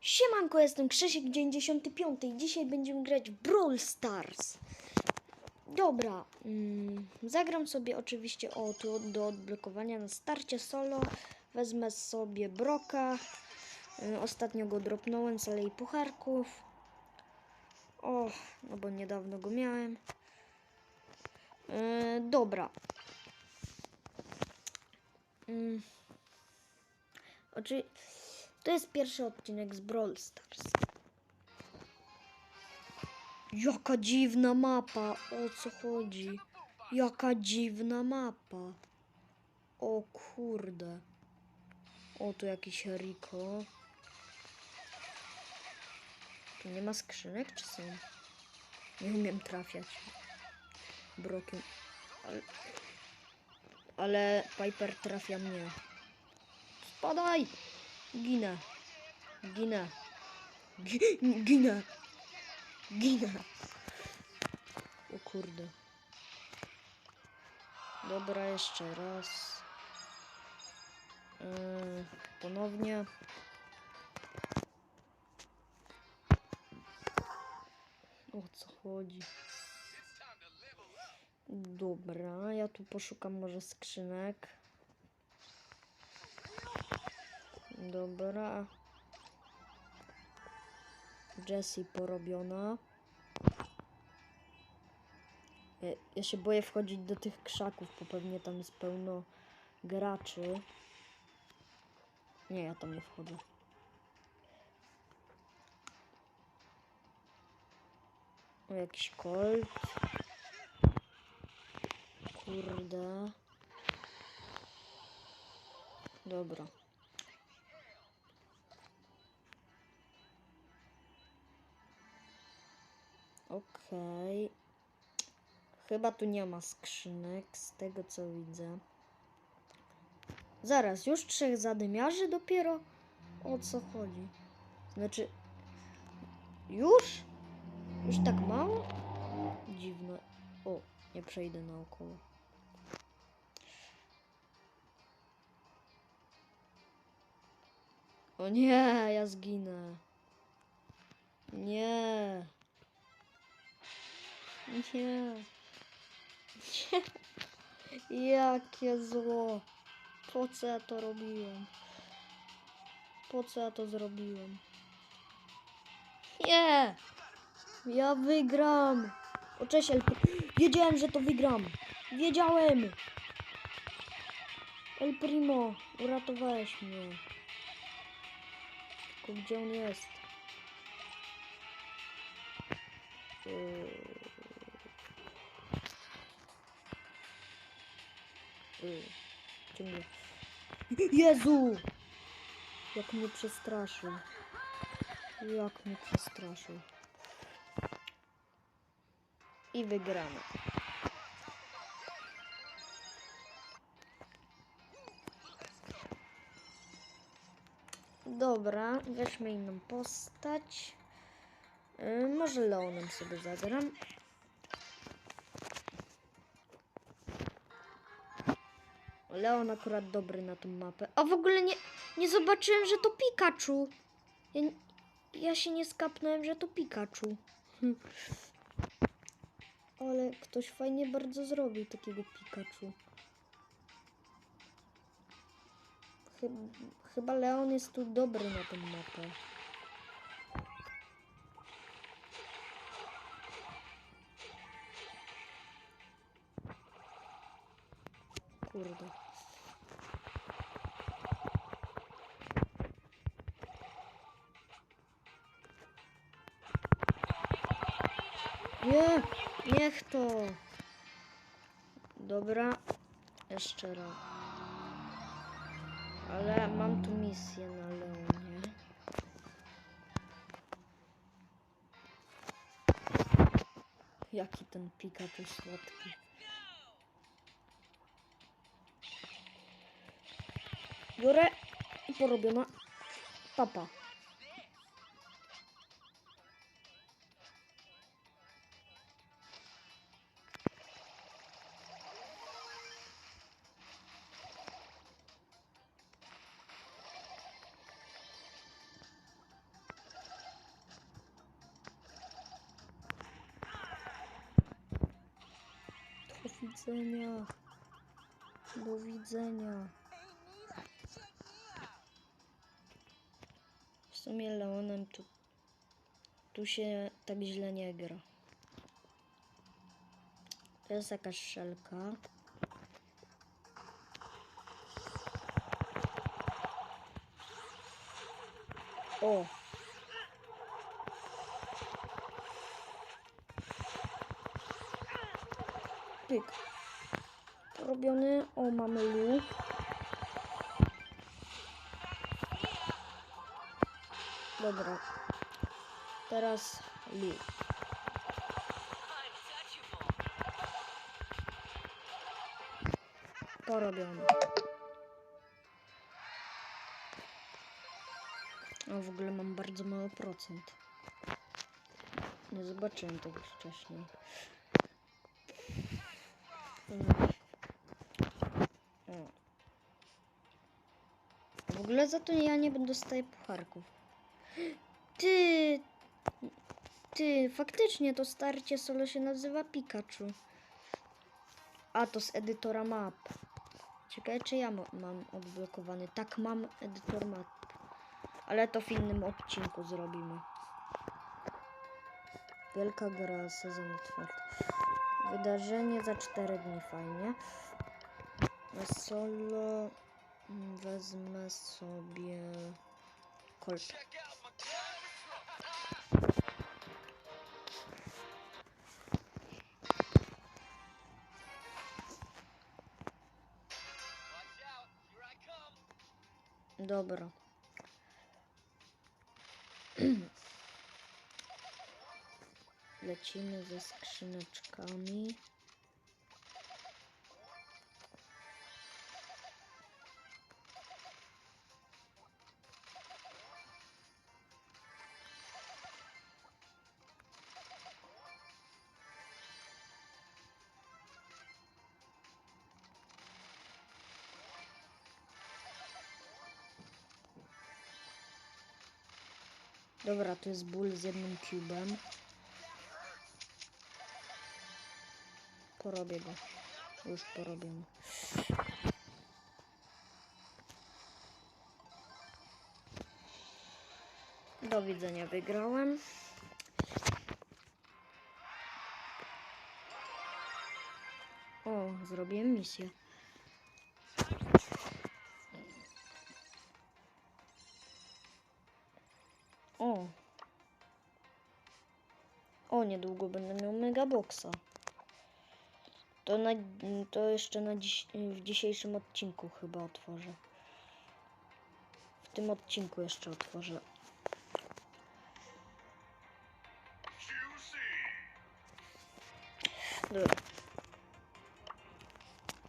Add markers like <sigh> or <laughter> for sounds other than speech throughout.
Siemanko, jestem Krzysiek95 i dzisiaj będziemy grać Brawl Stars. Dobra, mm, zagram sobie oczywiście o tu do odblokowania na starcie solo. Wezmę sobie Broka. Y, Ostatnio go dropnąłem z alei pucharków. O, no bo niedawno go miałem. Y, dobra. Mm. Oczy... To jest pierwszy odcinek z Brawl Stars. Jaka dziwna mapa, o co chodzi? Jaka dziwna mapa. O kurde. O, tu jakiś Rico. Tu nie ma skrzynek, czy są? Nie umiem trafiać. Brokiem. Ale, ale Piper trafia mnie. Spadaj! Ginę. Ginę. Gi- Ginę. Ginę. O kurde. Dobra, jeszcze raz. Yy, ponownie. O co chodzi? Dobra, ja tu poszukam może skrzynek. Dobra. Jessie porobiona. Ja, się boję wchodzić do tych krzaków, bo pewnie tam jest pełno graczy. Nie, ja tam nie wchodzę. Jakiś kolt. Kurde. Dobra. Okej. Chyba tu nie ma skrzynek, z tego co widzę. Zaraz, już trzech zadymiarzy dopiero? O co chodzi? Znaczy... Już? Już tak mało? Dziwne. O, nie przejdę naokoło. O nie, ja zginę. Nie. Nie. Nie. <laughs> Jakie zło. Po co ja to robiłem? Po co ja to zrobiłem? Nie. Ja wygram. O cześć, El... Wiedziałem, że to wygram. Wiedziałem. El Primo, uratowałeś mnie. Tylko gdzie on jest? Yy... ciągle. Jezu! Jak mnie przestraszył. Jak mnie przestraszył. I wygramy. Dobra, weźmy inną postać. Yy, może Leonem sobie zagram. Leon akurat dobry na tą mapę. A w ogóle nie, nie zobaczyłem, że to Pikachu. Ja, ja się nie skapnąłem, że to Pikachu. <laughs> Ale ktoś fajnie bardzo zrobił takiego Pikachu. Chyba, chyba Leon jest tu dobry na tą mapę. Kurde. Nie, niech to. Dobra, jeszcze raz. Ale mam tu misję na Leonie. Jaki ten Pikachu słodki. Biorę i porobiona. Papa. Widzenia. Do widzenia. W sumie Leonem tu, tu się tak źle nie gra. To jest jakaś szelka. O! Pyk. Robiony. O, mamy Lu. Dobra. Teraz Lu. Porobiony. O, w ogóle mam bardzo mały procent. Nie zobaczyłem tego wcześniej. Mm. O. Ogóle za to ja nie dostaję pucharków. <gasps> Ty! Ty, faktycznie to starcie solo się nazywa Pikachu. A, to z edytora map. Ciekawe, czy ja ma- mam odblokowany. Tak, mam edytor map. Ale to w innym odcinku zrobimy. Wielka gra, sezon otwarty. Wydarzenie za 4 dni, fajnie. Solo wezmę sobie kolczak. Dobra. <clears throat> Lecimy ze skrzyneczkami. Dobra, to jest ból z jednym cubem. Porobię go. Już porobię. Do widzenia, wygrałem. O, zrobiłem misję. O. O, niedługo będę miał megaboxa. To, na, to jeszcze na dziś, w dzisiejszym odcinku chyba otworzę. W tym odcinku jeszcze otworzę. Dobra.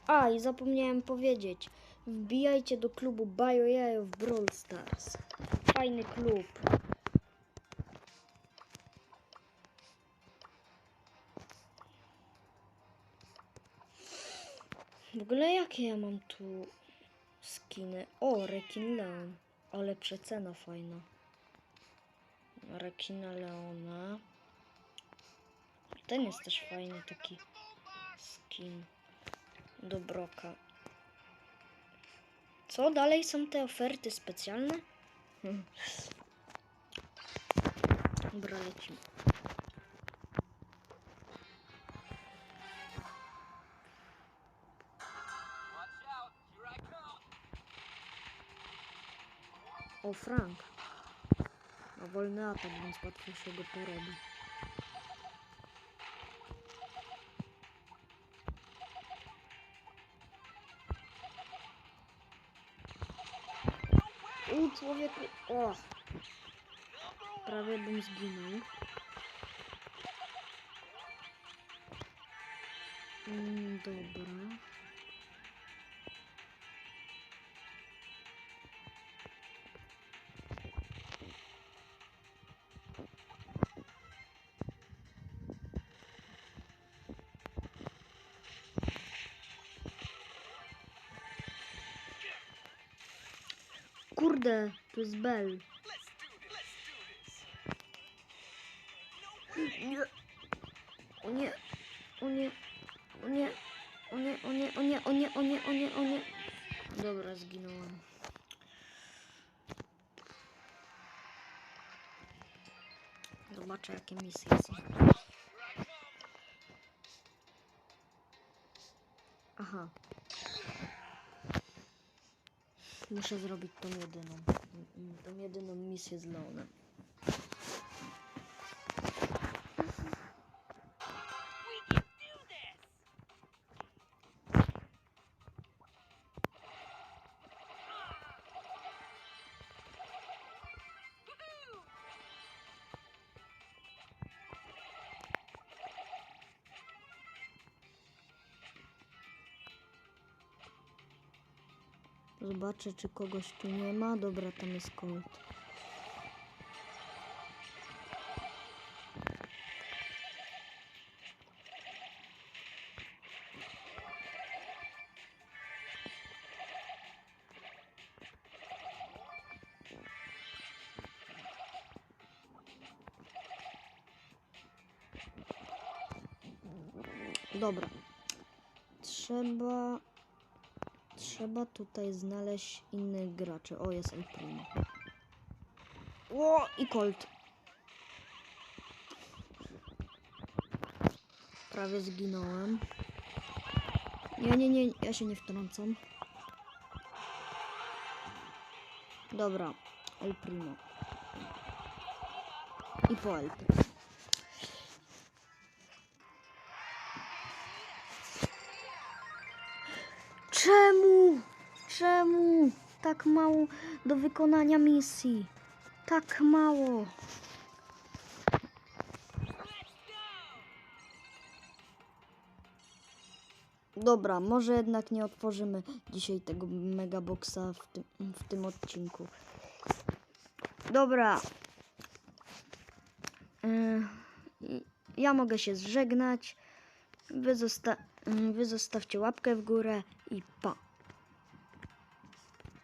A, i zapomniałem powiedzieć. Wbijajcie do klubu BioJajo w Brawl Stars. Fajny klub. W ogóle jakie ja mam tu skiny? O, Rekin Leon. Ale przecena fajna. Rekina Leona. Ten jest też fajny taki skin do Broka. Co? Dalej są te oferty specjalne? <laughs> Dobra, lecimy. O, Frank. Ma wolny atak, więc łatwo się go porobi. U, człowieku. O! Prawie bym zginął. Mm, Kurde, tu jest Bell. Nie. O nie. O nie. O nie. O nie, o nie, o nie, o nie, o nie, o nie, o nie. Dobra, zginąłem. Zobaczę jakie misje są. Aha. Muszę zrobić tą jedyną. Tą jedyną misję z Leonem. Zobaczę, czy kogoś tu nie ma. Dobra, tam jest Colt. Dobra. Trzeba Trzeba tutaj znaleźć innych graczy. O, jest El Primo. O, i Colt. Prawie zginąłem. Nie, nie, nie, ja się nie wtrącam. Dobra, El Primo. I po El Primo. Czemu? Czemu? Tak mało do wykonania misji. Tak mało. Dobra, może jednak nie otworzymy dzisiaj tego megaboxa w tym, w tym odcinku. Dobra. Yy, ja mogę się zżegnać. Wy, zosta- wy zostawcie łapkę w górę i pa.